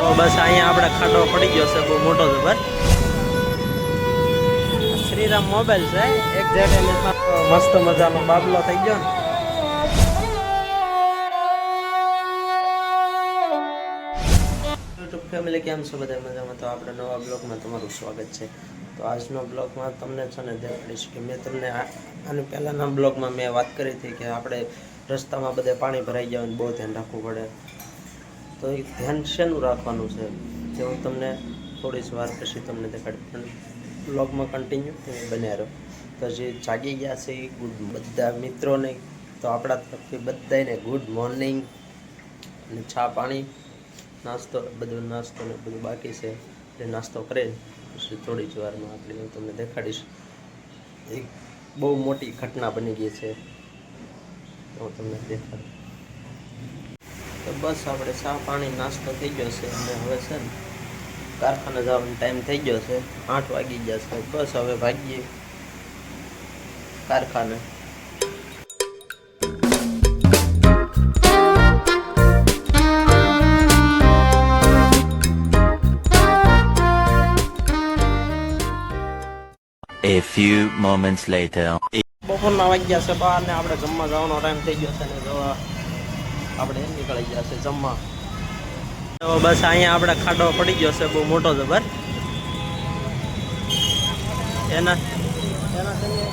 તો બસ અહીંયા આપણે ખાડો પડી ગયો છે, બહુ મોટો જબર શ્રીરામ મોબાઈલ છે, એક જગ્યાએ મસ્ત મજાનો બાબલો થઈ ગયો ને. ફેમિલી કેમ છો બધા મજામાં? તો આપણે નવા બ્લોગમાં તમારું સ્વાગત છે. તો આજનો બ્લોગમાં તમને છે ને દેખાડીશ કે મેં તમને આની પહેલાંના બ્લોગમાં મેં વાત કરી હતી કે આપણે રસ્તામાં બધે પાણી ભરાઈ જાય બહુ ધ્યાન રાખવું પડે. તો એ ધ્યાન શેનું રાખવાનું છે જે હું તમને થોડી જ વાર પછી તમને દેખાડી પણ બ્લોગમાં કન્ટિન્યુ તમે બન્યા રહો. તો જે જાગી ગયા છે, એ ગુડ બધા મિત્રોને, તો આપણા તરફથી બધાને ગુડ મોર્નિંગ અને ચા પાણી, નાસ્તો, બધું નાસ્તો ને બધું બાકી છે. એ નાસ્તો કરે પછી થોડી જ વારમાં આપણે હું તમને દેખાડીશ. એક બહુ મોટી ઘટના બની ગઈ છે. તો હું તમને દેખાડું. તો બસ આપણે ચા પાણી નાસ્તો થઈ ગયો છે અને હવે છે ને કારખાને જવાનો ટાઈમ થઈ ગયો છે. આઠ વાગી ગયા છે. બસ હવે ભાગીએ કારખાને. A few moments later. બપોરના વાગ્યા છે બહાર ને આપણે જમવા જવાનો ટાઈમ થઈ ગયો છે ને જો આપણે નીકળી ગયા છે જમવા. તો બસ અહીંયા આપણે ખાડો પડી ગયો છે, બહુ મોટો જબર એના એના તમે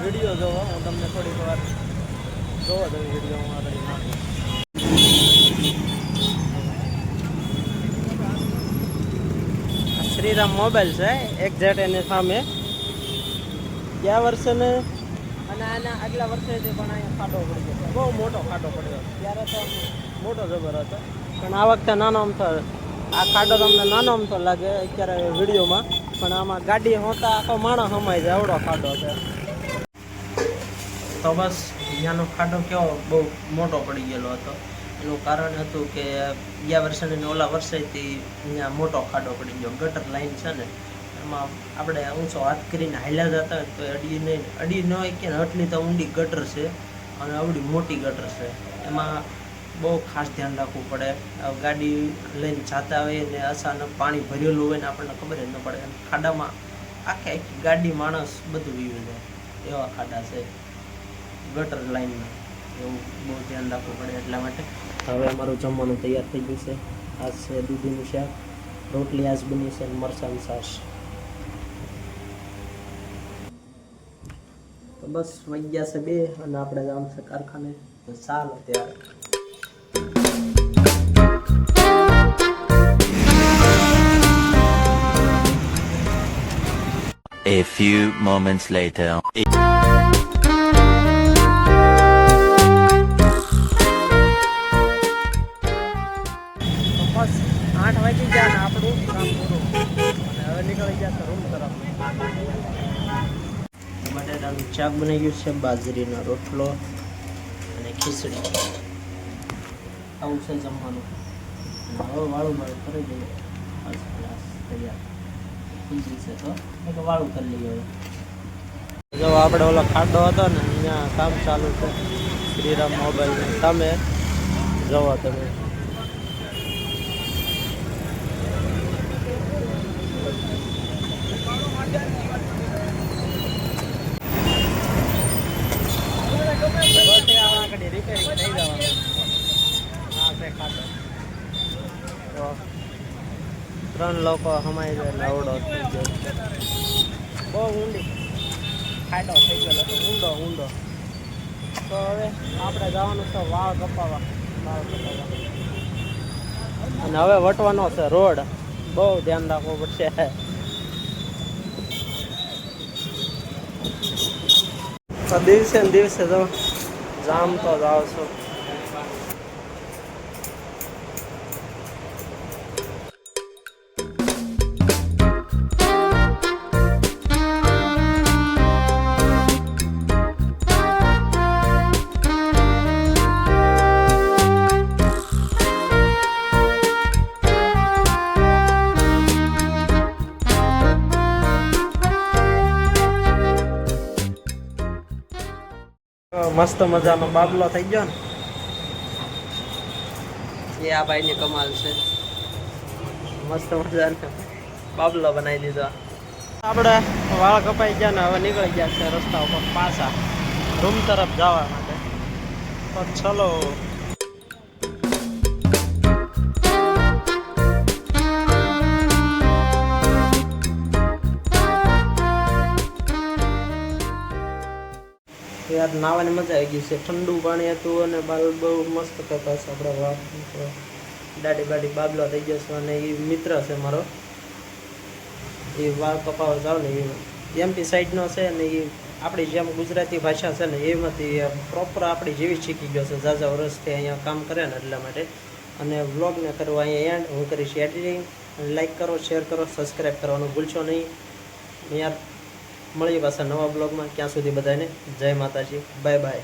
વીડિયો જોવો, હું તમને થોડીક વાર જોવો તમે વીડિયો, હું આગળ શ્રીરામ મોબાઈલ છે, એક જેટ એની સામે. ગયા વર્ષે અને આના આગલા વર્ષેથી પણ અહીંયા ખાડો પડી ગયો બહુ મોટો ખાડો પડ્યો ત્યારે તો મોટો જબર હતો. પણ આ વખતે નાનો અમથો આ ખાડો તમને નાનો અમથો લાગે અત્યારે વિડીયોમાં. પણ આમાં ગાડી હોતા આખો માણસ સમાય જાય એવડો ખાડો છે. તો બસ અહીંયાનો ખાડો કેવો બહુ મોટો પડી ગયેલો હતો. એનું કારણ હતું કે, ગયા વર્ષે ઓલા વર્ષેથી અહીંયા મોટો ખાડો પડી ગયો. ગટર લાઈન છે ને એમાં આપણે ઊંચો હાથ કરીને હાલ્યા જતા તો અડી નહીં. અડી ન હોય કે આટલી તો ઊંડી ગટર છે અને આવડી મોટી ગટર છે. એમાં બહુ ખાસ ધ્યાન રાખવું પડે. આ ગાડી લઈને જતા હોય ને અચાનક પાણી ભરેલું હોય ને આપણને ખબર જ ન પડે. ખાડામાં આખી આખી ગાડી માણસ બધું વીવી જાય એવા ખાડા છે. ગટર લાઈનમાં. એવું બહુ ધ્યાન રાખવું પડે એટલા માટે. હવે અમારું જમવાનું તૈયાર થઈ ગયું છે. આજ છે દૂધીનું શાક. રોટલી આજ બની છે મરસાની મરચાંની છાશ તો બસ વાગ્યા છે બે અને આપણે જામ છે કારખાને તો ચાલો ત્યારે A few moments later. શાક બનાવ્યું છે, બાજરીનો રોટલો અને ખીચડી. આવું છે જમવાનું. હવે વાળું વાળું કરી દઈએ. થઈ છે તો. વાળું કરી લઈએ હવે. આપણે ઓલો ખાડો હતો ને, અહીંયા કામ ચાલુ છે. શ્રીરામ મોબાઈલ સામે જવા તમે બસ એ આવા આગળ રિપેરિંગ થઈ જવાનું આ છે ખાતર તો ત્રણ લોકો હમાઈ જાય એટલે અવડો થઈ ગયો બહુ ઊંડી ખાડો થઈ ગયો તો ઊંડો ઊંડો. તો હવે આપણે જવાનું છે વાળ કપાવા વાળ કપાવા અને હવે વટવાનો છે રોડ. બહુ ધ્યાન રાખવું પડશે. તો દિવસે ને દિવસે તો જામ તો જાવ છો. મસ્ત મજાનો બાબલો થઈ ગયો ને. એ આ ભાઈની કમાલ છે. મસ્ત મજાનો બાબલો બનાવી દીધો. આપણે વાળ કપાઈ ગયા ને હવે નીકળી ગયા છે રસ્તા ઉપર પાછા. રૂમ તરફ જવા માટે. તો ચલો યાર નાવાની મજા આવી ગઈ છે. ઠંડુ પાણી હતું અને બાલ બહુ મસ્ત કરતા છે આપણે વાળ દાડી બાડી બાબલો થઈ ગયો છે અને એ મિત્ર છે મારો. એ વાળ કપાવો જાવ ને એ એમપી સાઈડનો છે ને એ આપણી જેમ ગુજરાતી ભાષા છે ને એમાંથી પ્રોપર આપણી જેવી શીખી ગયો છે. ઝાઝા વર્ષથી અહીંયા કામ કરે ને એટલા માટે. અને વ્લોગને કરવા અહીંયા એન્ડ હું કરીશ એડિટિંગ લાઈક કરો શેર કરો સબસ્ક્રાઈબ કરવાનું ભૂલશો નહીં. યાર મળીએ પાછા નવા બ્લોગમાં. ક્યાં સુધી બધાને જય માતાજી. Bye bye.